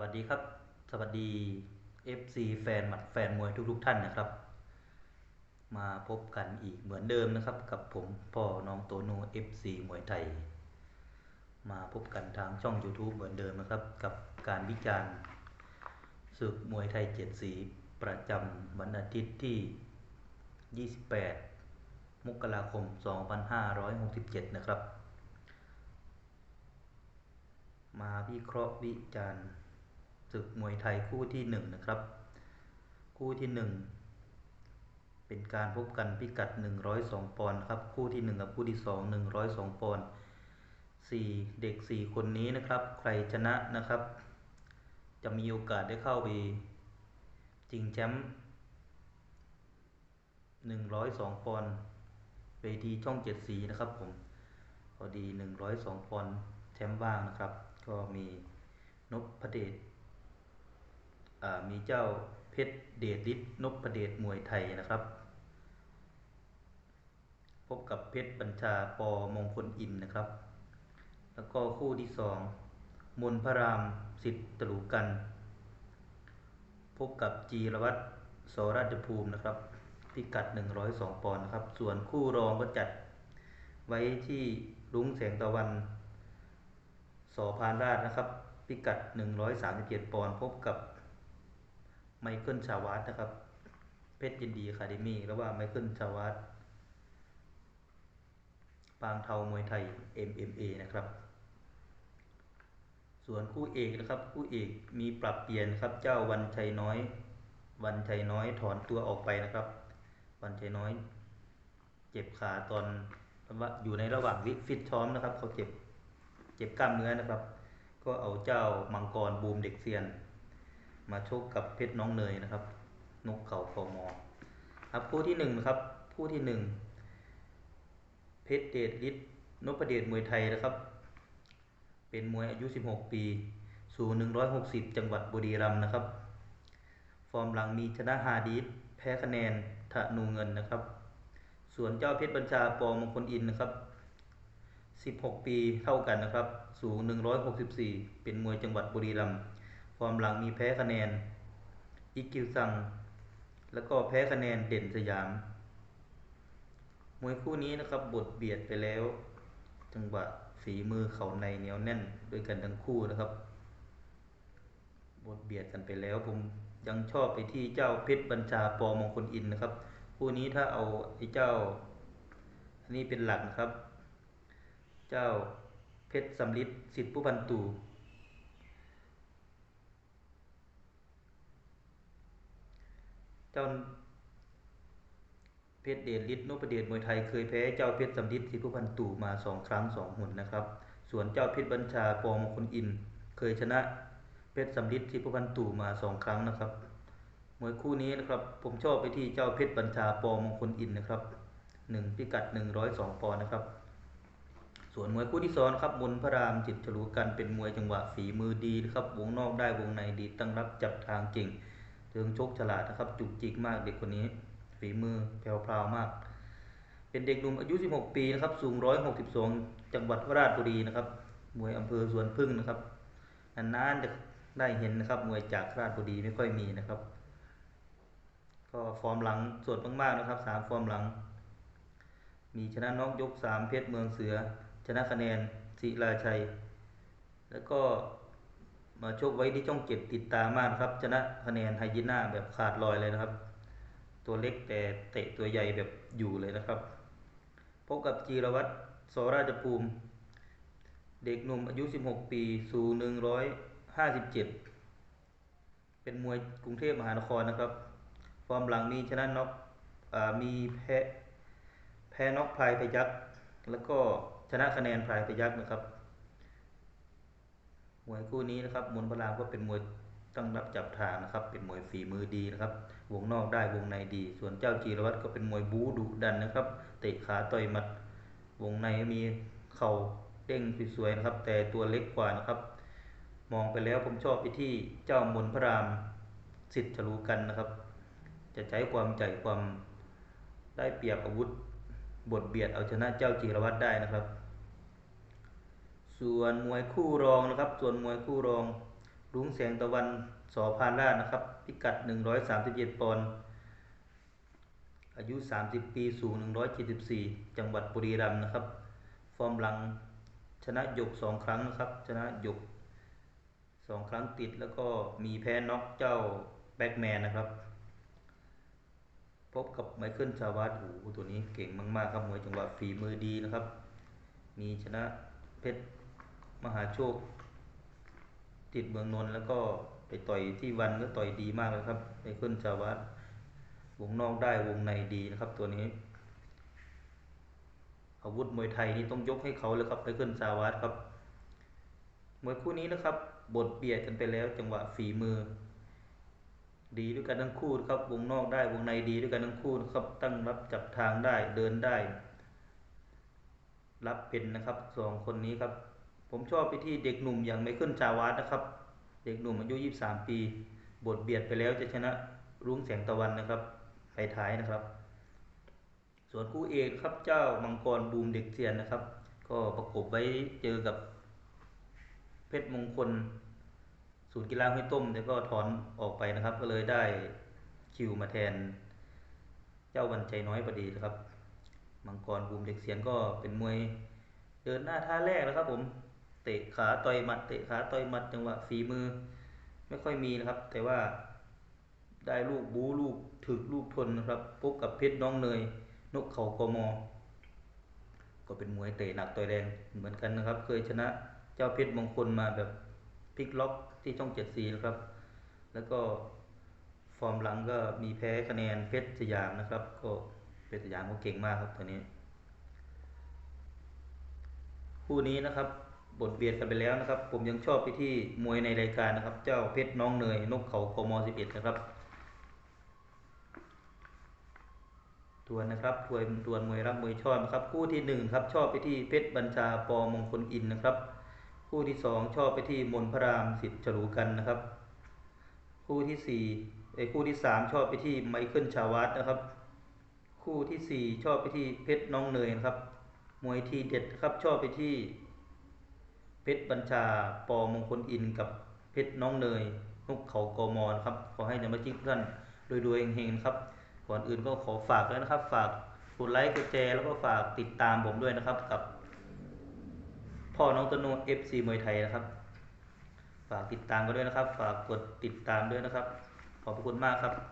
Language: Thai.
วัสดีครับ สวัสดี FC แฟนหมัดแฟนมวยทุกๆท่านนะครับ มาพบกันอีกเหมือนเดิมนะครับ กับผมพ่อน้องโตโน่ FC มวยไทย มาพบกันทางช่อง YouTube เหมือนเดิมนะครับ กับการวิจารณ์ศึกมวยไทยเจ็ดสีประจำวันอาทิตย์ที่ 28 มกราคม 2567 นะครับมาวิเคราะห์วิจารณ์ ศึกมวยไทยคู่ที่หนึ่งนะครับ คู่ที่หนึ่งเป็นการพบกันพิกัด 102 ปอนด์ครับ คู่ที่หนึ่งกับคู่ที่สอง102 ปอนด์สี่เด็กสี่คนนี้นะครับ ใครชนะนะครับ จะมีโอกาสได้เข้าไปชิงแชมป์102 ปอนด์เวทีช่องเจ็ดสีนะครับผมพอดี 102 ปอนด์แชมป์ว่างนะครับ ก็มีนพพเดช มีเจ้าเพชรเดชฤทธิ์นพเดชมวยไทยนะครับ พบกับเพชรบัญชาปอมงคลอินนะครับ แล้วก็คู่ที่สองมนพระรามสิทธิ์ตลูกัน พบกับจีรวัตรสราชภูมินะครับ พิกัด 102 ปอนด์นะครับ ส่วนคู่รองก็จัดไว้ที่รุ้งแสงตะวันสอพานราชนะครับ พิกัด 137 ปอนด์พบกับ ไมเคิลชาวาตนะครับ เพชรยินดีคาเดมี่แล้วว่าไมเคิลชาวาตปางเทามวยไทย MMA นะครับ ส่วนคู่เอกนะครับ คู่เอกมีปรับเปลี่ยนครับเจ้าวันชัยน้อย วันชัยน้อยถอนตัวออกไปนะครับ วันชัยน้อย เจ็บขาตอนอยู่ในระหว่างวิฟิตซ้อมนะครับเขาเจ็บเจ็บกล้ามเนื้อนะครับ ก็เอาเจ้ามังกรบูมเด็กเซียน มาชกกับเพชรน้องเนยนะครับ นกเขาคอมอครับคู่ที่หนึ่งนะครับคู่ที่หนึ่งเพชรเดชฤทธิ์นพเดชมวยไทยนะครับ เป็นมวยอายุ 16 ปีสูง160 จังหวัดบุรีรัมย์นะครับ ฟอร์มหลังมีชนะฮาดีสแพ้คะแนนธนูเงินนะครับ ส่วนเจ้าเพชรบัญชาปอมงคลอินนะครับ 16 ปีเท่ากันนะครับ สูง 164 เป็นมวยจังหวัดบุรีรัมย์ ฟอร์มหลังมีแพ้คะแนนอิกิวซัง แล้วก็แพ้คะแนนเด่นสยาม มวยคู่นี้นะครับบทเบียดไปแล้ว จังหวะฝีมือเขาในเหนียวแน่นด้วยกันทั้งคู่นะครับ บทเบียดกันไปแล้ว ผมยังชอบไปที่เจ้าเพชรบัญชาปอมงคลอินนะครับ คู่นี้ถ้าเอาไอ้เจ้าอันนี้เป็นหลักนะครับ เจ้าเพชรสำลิดสิทธิผู้พันตู่ เจ้าเพชรเดชฤทธิ์นุประเดชมวยไทยเคยแพ้เจ้าเพชรสำลิดสิทธิผู้พันตู่มาสองครั้งสองหนนะครับ ส่วนเจ้าเพชรบัญชาปอมงคลอินเคยชนะเพชรสำลิดสิทธิผู้พันตู่มาสองครั้งนะครับมวยคู่นี้นะครับผมชอบไปที่เจ้าเพชรบัญชาปอมงคลอินนะครับหนึ่งพิกัดหนึ่งร้อยสองปอนด์นะครับ ส่วนมวยคู่ที่สองครับมนพระรามจิตฉลูกันเป็นมวยจังหวะฝีมือดีนะครับวงนอกได้วงในดีตั้งรับจับทางเก่ง เชิงชกฉลาดนะครับ จุกจิกมากเด็กคนนี้ ฝีมือแผ่วๆมาก เป็นเด็กหนุ่มอายุ 16 ปีนะครับ สูง 162 จังหวัดราชบุรีนะครับ มวยอำเภอสวนพึ่งนะครับนานๆจะได้เห็นนะครับ มวยจากราชบุรีไม่ค่อยมีนะครับ ก็ฟอร์มหลังสดมากๆนะครับสามฟอร์มหลัง มีชนะน็อกยกสามเพชรเมืองเสือ ชนะคะแนนศิลาชัย แล้วก็ มาชกไว้ที่ช่องเจ็ดติดตามากครับ ชนะคะแนนไฮยีน่าแบบขาดลอยเลยนะครับ ตัวเล็กแต่เตะตัวใหญ่แบบอยู่เลยนะครับ พบกับจีรวัตรสราชภูมิ เด็กหนุ่มอายุ 16 ปี สูง 157 เป็นมวยกรุงเทพมหานครนะครับ ฟอร์มหลังมีชนะน็อกมีแพ้แพ้น็อกพลายพยักแล้วก็ชนะคะแนนพลายพยักนะครับ มวยคู่นี้นะครับมนพรามก็เป็นมวยตั้งรับจับทางนะครับ เป็นมวยฝีมือดีนะครับ วงนอกได้วงในดี ส่วนเจ้าจีรวัตรก็เป็นมวยบู๊ดุดันนะครับ เตะขาต่อยหมัด วงในมีเข่าเด้งสวยๆนะครับ แต่ตัวเล็กกว่านะครับ มองไปแล้วผมชอบไปที่เจ้ามนพระรามสิทธิ์ฉลูกันนะครับ จะใช้ความใจความได้เปรียบอาวุธบทเบียดเอาชนะเจ้าจีรวัตรได้นะครับ ส่วนมวยคู่รองนะครับ ส่วนมวยคู่รองรุ้งแสงตะวันสอพานราชนะครับ พิกัด 137 ปอนด์อายุ 30 ปีสูง 174 จังหวัดบุรีรัมย์นะครับ ฟอร์มหลังชนะหยกสองครั้งนะครับ ชนะหยกสองครั้งติดแล้วก็มีแพ้น็อกเจ้าแบ็กแมนนะครับ พบกับไมเคิลชาวาดโอ้โหตัวนี้เก่งมาก ๆ ครับมวยจังหวะฝีมือดีนะครับ มีชนะเพชร มหาโชค ติดเมืองนนท์แล้วก็ไปต่อยที่วันก็ต่อยดีมากเลยครับไมเคิลชาวาดวงนอกได้วงในดีนะครับ ตัวนี้ อาวุธมวยไทยนี่ต้องยกให้เขาเลยครับไมเคิลชาวาดครับมวยคู่นี้นะครับ บทเบียดกันไปแล้วจังหวะฝีมือ ดีด้วยกันทั้งคู่ครับ วงนอกได้วงในดีด้วยกันทั้งคู่นะครับ ตั้งรับจับทางได้เดินได้ รับเป็นนะครับสองคนนี้ครับ ผมชอบไปที่เด็กหนุ่มอย่างไมเคิลจาวาสนะครับ เด็กหนุ่มอายุ 23 ปี บทเบียดไปแล้วจะชนะรุ้งแสงตะวันนะครับไปท้ายนะครับ ส่วนคู่เอกครับเจ้ามังกรบูมเด็กเซียนนะครับ ก็ประกบไว้เจอกับเพชรมงคลศูนย์กีฬาห้วยต้มแต่ก็ถอนออกไปนะครับ ก็เลยได้คิวมาแทน เจ้าวันใจน้อยพอดีนะครับ มังกรบูมเด็กเสียนก็เป็นมวยเดินหน้าท่าแรกนะครับผม เตะขาต่อยหมัดเตะขาต่อยหมัดจังหวะฝีมือ ไม่ค่อยมีนะครับ แต่ว่าได้ลูกบูลูกถึกลูกทนนะครับพบกับเพชรน้องเนย นกเขากมก็เป็นมวยเตะหนักต่อยแรงเหมือนกันนะครับ เคยชนะเจ้าเพชรมงคลมาแบบพลิกล็อกที่ช่องเจ็ดสีนะครับ แล้วก็ฟอร์มหลังก็มีแพ้คะแนนเพชรสยามนะครับ ก็เพชรสยามก็เก่งมากครับตัวนี้ คู่นี้นะครับ บทเบียดกันไปแล้วนะครับ ผมยังชอบไปที่มวยในรายการนะครับ เจ้าเพชรน้องเนยนกเขากม11นะครับทวนนะครับทวนทวนมวยรับมวยชอบนะครับคู่ที่หนึ่งครับ ชอบไปที่เพชรบัญชาปอมงคลอินนะครับ คู่ที่สองชอบไปที่มนพระรามสิทธิ์ฉลูกันนะครับ คู่ที่สี่ไอ้คู่ที่สามชอบไปที่ไมเคิลชาวัตนะครับ คู่ที่สี่ชอบไปที่เพชรน้องเนยนะครับมวยทีเด็ดครับชอบไปที่ เพชรบัญชาปอมงคลอินกับเพชรน้องเนยนกเขากมนครับ ขอให้นมาจิ้งทุกท่านรวยๆเฮงๆนะครับ ก่อนอื่นก็ขอฝากด้วยนะครับ ฝากกดไลค์กดแชร์แล้วก็ฝากติดตามผมด้วยนะครับ กับ พ่อน้องตโนเอฟซีมวยไทยนะครับ ฝากติดตามกันด้วยนะครับ ฝากกดติดตามด้วยนะครับ ขอบคุณมากครับ